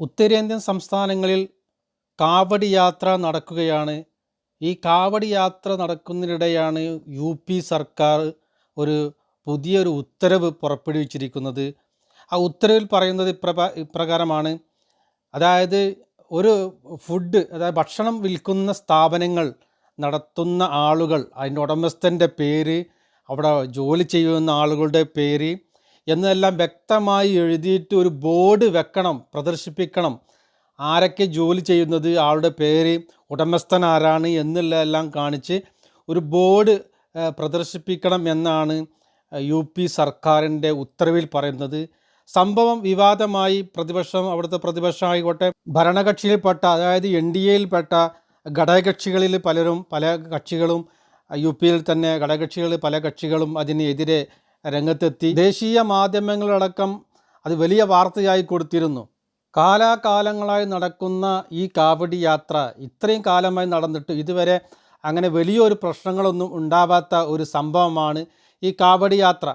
ഉത്തരേന്ത്യൻ സംസ്ഥാനങ്ങളിൽ കാവടി യാത്ര നടക്കുകയാണ്. ഈ കാവടി യാത്ര നടക്കുന്നതിനിടെയാണ് യു പി സർക്കാർ ഒരു പുതിയൊരു ഉത്തരവ് പുറപ്പെടുവിച്ചിരിക്കുന്നത്. ആ ഉത്തരവിൽ പറയുന്നത് ഇപ്രപ ഇപ്രകാരമാണ്. അതായത് ഒരു ഫുഡ് അതായത് ഭക്ഷണം വിൽക്കുന്ന സ്ഥാപനങ്ങൾ നടത്തുന്ന ആളുകൾ അതിന്റെ ഉടമസ്ഥന്റെ പേര് അവിടെ ജോലി ചെയ്യുന്ന ആളുകളുടെ പേര് എന്നെല്ലാം വ്യക്തമായി എഴുതിയിട്ട് ഒരു ബോർഡ് വെക്കണം പ്രദർശിപ്പിക്കണം. ആരൊക്കെ ജോലി ചെയ്യുന്നത് ആളുടെ പേര് ഉടമസ്ഥൻ ആരാണ് എന്നുള്ളതെല്ലാം കാണിച്ച് ഒരു ബോർഡ് പ്രദർശിപ്പിക്കണം എന്നാണ് യു പി സർക്കാരിന്റെ ഉത്തരവിൽ പറയുന്നത്. സംഭവം വിവാദമായി പ്രതിപക്ഷം അവിടുത്തെ പ്രതിപക്ഷം ആയിക്കോട്ടെ ഭരണകക്ഷിയിൽപ്പെട്ട അതായത് എൻ ഡി എയിൽപ്പെട്ട ഘടകകക്ഷികളിൽ പലരും പല കക്ഷികളും യു പിയിൽ തന്നെ ഘടകകക്ഷികൾ പല കക്ഷികളും അതിനെതിരെ രംഗത്തെത്തി. ദേശീയ മാധ്യമങ്ങളടക്കം അത് വലിയ വാർത്തയായി കൊടുത്തിരുന്നു. കാലാകാലങ്ങളായി നടക്കുന്ന ഈ കാവടി യാത്ര ഇത്രയും കാലമായി നടന്നിട്ട് ഇതുവരെ അങ്ങനെ വലിയൊരു പ്രശ്നങ്ങളൊന്നും ഉണ്ടാവാത്ത ഒരു സംഭവമാണ് ഈ കാവടി യാത്ര.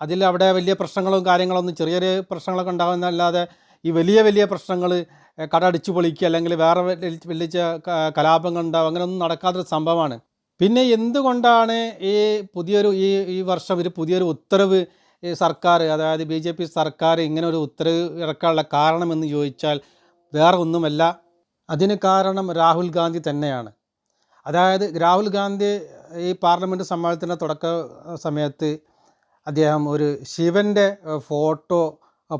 അതിൽ അവിടെ വലിയ പ്രശ്നങ്ങളും കാര്യങ്ങളൊന്നും ചെറിയ ചെറിയ പ്രശ്നങ്ങളൊക്കെ ഉണ്ടാകുന്നതല്ലാതെ ഈ വലിയ വലിയ പ്രശ്നങ്ങൾ കട അടിച്ചു പൊളിക്കുക അല്ലെങ്കിൽ വേറെ വലിയ കലാപങ്ങൾ ഉണ്ടാവും അങ്ങനെയൊന്നും നടക്കാത്തൊരു സംഭവമാണ്. പിന്നെ എന്തുകൊണ്ടാണ് ഈ പുതിയൊരു ഈ ഈ വർഷം ഒരു പുതിയൊരു ഉത്തരവ് സർക്കാർ അതായത് ബി ജെ പി സർക്കാർ ഇങ്ങനെ ഒരു ഉത്തരവ് ഇറക്കാനുള്ള കാരണമെന്ന് ചോദിച്ചാൽ വേറെ ഒന്നുമല്ല. അതിന് കാരണം രാഹുൽ ഗാന്ധി തന്നെയാണ്. അതായത് രാഹുൽ ഗാന്ധി ഈ പാർലമെന്റ് സമ്മേളനത്തിന്റെ തുടക്ക സമയത്ത് അദ്ദേഹം ഒരു ശിവന്റെ ഫോട്ടോ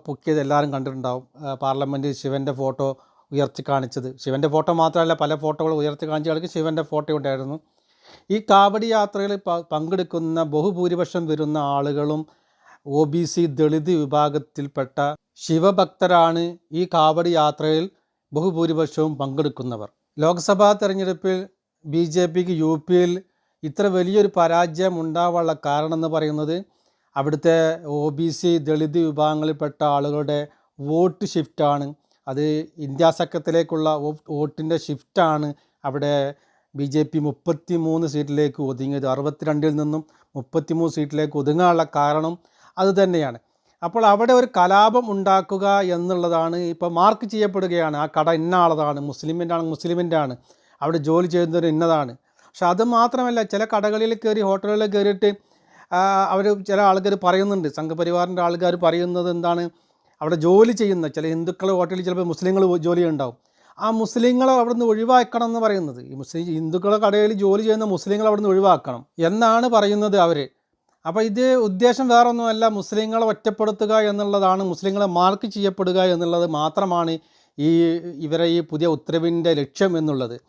പൊക്കിയത് എല്ലാവരും കണ്ടിട്ടുണ്ടാവും. പാർലമെന്റിൽ ശിവന്റെ ഫോട്ടോ ഉയർത്തി കാണിച്ചത്. ശിവന്റെ ഫോട്ടോ മാത്രമല്ല പല ഫോട്ടോകൾ ഉയർത്തി കാണിച്ച ആൾക്ക് ശിവന്റെ ഫോട്ടോ ഉണ്ടായിരുന്നു. ഈ കാവടി യാത്രയിൽ പങ്കെടുക്കുന്ന ബഹുഭൂരിപക്ഷം വരുന്ന ആളുകളും ഒ ബി സി ദളിത് വിഭാഗത്തിൽപ്പെട്ട ശിവഭക്തരാണ് ഈ കാവടി യാത്രയിൽ ബഹുഭൂരിപക്ഷവും പങ്കെടുക്കുന്നവർ. ലോക്സഭാ തെരഞ്ഞെടുപ്പിൽ ബി ജെ പിക്ക് യു പിയിൽ ഇത്ര വലിയൊരു പരാജയം ഉണ്ടാവാനുള്ള കാരണം എന്ന് പറയുന്നത് അവിടുത്തെ ഒ ബി സി ദളിത് വിഭാഗങ്ങളിൽപ്പെട്ട ആളുകളുടെ വോട്ട് ഷിഫ്റ്റാണ് അത് ഇന്ത്യ സഖ്യത്തിലേക്കുള്ള വോ- വോട്ടിന്റെ ഷിഫ്റ്റാണ് അവിടെ ബി ജെ പി മുപ്പത്തി മൂന്ന് സീറ്റിലേക്ക് ഒതുങ്ങിയത് അറുപത്തിരണ്ടിൽ നിന്നും മുപ്പത്തിമൂന്ന് സീറ്റിലേക്ക് ഒതുങ്ങാനുള്ള കാരണം അതുതന്നെയാണ് അപ്പോൾ അവിടെ ഒരു കലാപം ഉണ്ടാക്കുക എന്നുള്ളതാണ് ഇപ്പോൾ മാർക്ക് ചെയ്യപ്പെടുകയാണ്. ആ കട ഇന്ന ആളതാണ് മുസ്ലിമിന്റെ ആണ് മുസ്ലിമിന്റെ ആണ്. അവിടെ ജോലി ചെയ്യുന്നവർ ഇന്നതാണ്. പക്ഷെ അത് മാത്രമല്ല ചില കടകളിൽ കയറി ഹോട്ടലുകളിൽ കയറിയിട്ട് അവർ ചില ആൾക്കാർ പറയുന്നുണ്ട്. സംഘപരിവാറിന്റെ ആൾക്കാർ പറയുന്നത് എന്താണ്? അവിടെ ജോലി ചെയ്യുന്ന ചില ഹിന്ദുക്കൾ ഹോട്ടലിൽ ചിലപ്പോൾ മുസ്ലിങ്ങൾ ജോലി ഉണ്ടാവും ആ മുസ്ലിങ്ങളെ അവിടെ നിന്ന് ഒഴിവാക്കണം എന്ന് പറയുന്നത്. ഈ മുസ്ലിം ഹിന്ദുക്കളെ കടയിൽ ജോലി ചെയ്യുന്ന മുസ്ലിങ്ങളെ അവിടെ നിന്ന് ഒഴിവാക്കണം എന്നാണ് പറയുന്നത് അവർ അപ്പോൾ ഇത് ഉദ്ദേശം വേറൊന്നുമല്ല. മുസ്ലിങ്ങളെ ഒറ്റപ്പെടുത്തുക എന്നുള്ളതാണ് മുസ്ലിങ്ങളെ മാർക്ക് ചെയ്യപ്പെടുക എന്നുള്ളത് മാത്രമാണ് ഈ ഇവരെ ഈ പുതിയ ഉത്തരവിന്റെ ലക്ഷ്യം എന്നുള്ളത്.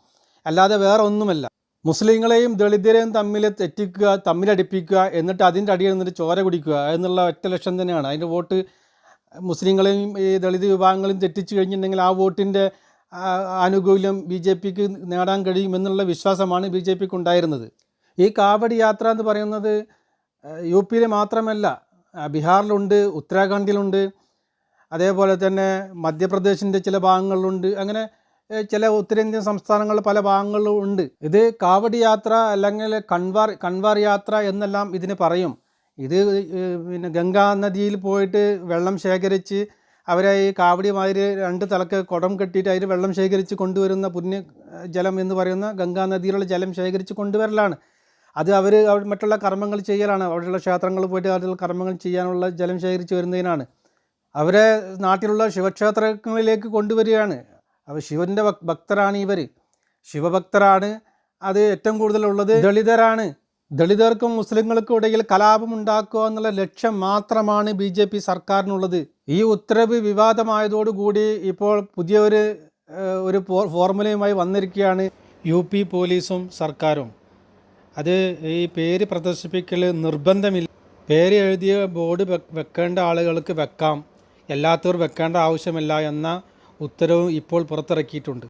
അല്ലാതെ വേറെ ഒന്നുമല്ല മുസ്ലിങ്ങളെയും ദളിതരെയും തമ്മിൽ തെറ്റിക്കുക തമ്മിലടിപ്പിക്കുക എന്നിട്ട് അതിന്റെ അടിയിൽ നിന്നിട്ട് ചോര കുടിക്കുക എന്നുള്ള ഒറ്റ ലക്ഷ്യം തന്നെയാണ്. അതിന്റെ വോട്ട് മുസ്ലിങ്ങളെയും ഈ ദളിത് വിഭാഗങ്ങളെയും തെറ്റിച്ചു കഴിഞ്ഞിട്ടുണ്ടെങ്കിൽ ആ വോട്ടിന്റെ ആനുകൂല്യം ബി ജെ പിക്ക് നേടാൻ കഴിയുമെന്നുള്ള വിശ്വാസമാണ് ബി ജെ പിക്ക് ഉണ്ടായിരുന്നത് ഈ കാവടി യാത്ര എന്ന് പറയുന്നത് യു പിയിൽ മാത്രമല്ല ബീഹാറിലുണ്ട് ഉത്തരാഖണ്ഡിലുണ്ട് അതേപോലെ തന്നെ മധ്യപ്രദേശിന്റെ ചില ഭാഗങ്ങളിലുണ്ട് അങ്ങനെ ചില ഉത്തരേന്ത്യൻ സംസ്ഥാനങ്ങളിൽ പല ഭാഗങ്ങളിലും ഉണ്ട്. ഇത് കാവടി യാത്ര അല്ലെങ്കിൽ കൺവാർ കൺവാർ യാത്ര എന്നെല്ലാം ഇതിന് പറയും. ഇത് പിന്നെ ഗംഗാ നദിയിൽ പോയിട്ട് വെള്ളം ശേഖരിച്ച് അവരെ ഈ കാവടി മാതിരി രണ്ട് തലക്ക് കുടം കെട്ടിയിട്ട് അതിൽ വെള്ളം ശേഖരിച്ച് കൊണ്ടുവരുന്ന പുണ്യ ജലം എന്ന് പറയുന്ന ഗംഗാ നദിയിലുള്ള ജലം ശേഖരിച്ച് കൊണ്ടുവരലാണ്. അത് അവർ മറ്റുള്ള കർമ്മങ്ങൾ ചെയ്യലാണ്. അവിടെയുള്ള ക്ഷേത്രങ്ങളിൽ പോയിട്ട് അതിലുള്ള കർമ്മങ്ങൾ ചെയ്യാനുള്ള ജലം ശേഖരിച്ച് വരുന്നതിനാണ്. അവരെ നാട്ടിലുള്ള ശിവക്ഷേത്രങ്ങളിലേക്ക് കൊണ്ടുവരികയാണ്. അവർ ശിവന്റെ ഭക്- ഭക്തരാണ് ഇവർ ശിവഭക്തരാണ്. അത് ഏറ്റവും കൂടുതലുള്ളത് ദളിതരാണ്. ദളിതർക്കും മുസ്ലിങ്ങൾക്കും ഇടയിൽ കലാപം ഉണ്ടാക്കുക എന്നുള്ള ലക്ഷ്യം മാത്രമാണ് ബി സർക്കാരിനുള്ളത്. ഈ ഉത്തരവ് വിവാദമായതോടുകൂടി ഇപ്പോൾ പുതിയൊരു ഒരു ഫോർമുലയുമായി വന്നിരിക്കുകയാണ് യു പി പോലീസും സർക്കാരും. അത് ഈ പേര് പ്രദർശിപ്പിക്കൽ നിർബന്ധമില്ല. പേര് എഴുതിയ ബോർഡ് വെക്കേണ്ട ആളുകൾക്ക് വെക്കാം. എല്ലാത്തവർ വെക്കേണ്ട ആവശ്യമില്ല എന്ന ഉത്തരവും ഇപ്പോൾ പുറത്തിറക്കിയിട്ടുണ്ട്.